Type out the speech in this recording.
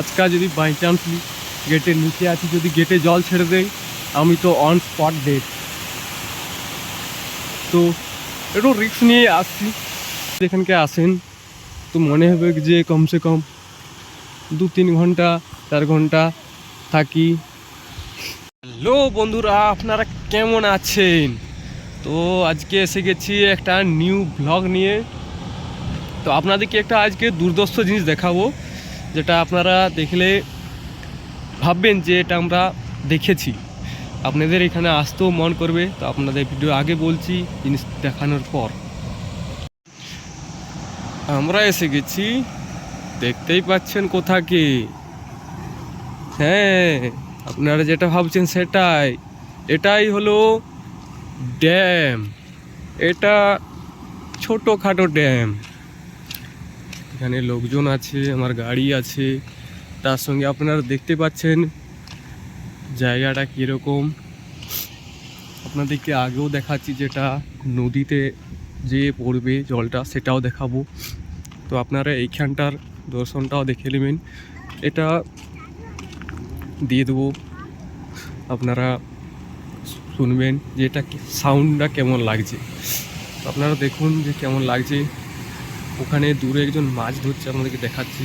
আজকাল যদি by chance গেটের নিচে আছি, যদি গেটে জল ছেড়ে দেয় আমি তো অন স্পট ডেট তো একটু রিস্ক নিয়ে আসছি। এখানকে আসেন, তো মনে হবে যে কমসে কম দু তিন ঘণ্টা, চার ঘণ্টা থাকি। হ্যালো বন্ধুরা, আপনারা কেমন আছেন? তো আজকে এসে গেছি একটা নিউ ব্লগ নিয়ে। তো আপনাদেরকে একটা আজকে দুর্দর্শ জিনিস দেখাবো। যেটা আপনারা দেখলে ভাববেন যে এটা আমরা দেখেছি। আপনাদের এখানে আসতেও মন করবে। তো আপনাদের ভিডিও আগে বলছি, জিনিস দেখানোর পর। আমরা এসে গেছি। দেখতেই পাচ্ছেন কোথাকে হ্যাঁ আপনারা যেটা ভাবছেন সেটাই। এটাই হলো ড্যাম। এটা ছোটোখাটো ড্যাম। এখানে লোকজন আছে, আমার গাড়ি আছে। তার সঙ্গে আপনারা দেখতে পাচ্ছেন জায়গাটা কীরকম। আপনাদেরকে আগেও দেখাচ্ছি যেটা নদীতে যে পড়বে জলটা, সেটাও দেখাবো। তো আপনারা এইখানটার দর্শনটাও দেখে নেবেন। এটা দিয়ে দেবো। আপনারা শুনবেন যে এটা সাউন্ডটা কেমন লাগছে। আপনারা দেখুন যে কেমন লাগছে। ওখানে দূরে একজন মাছ ধরছে আপনাদেরকে দেখাচ্ছি।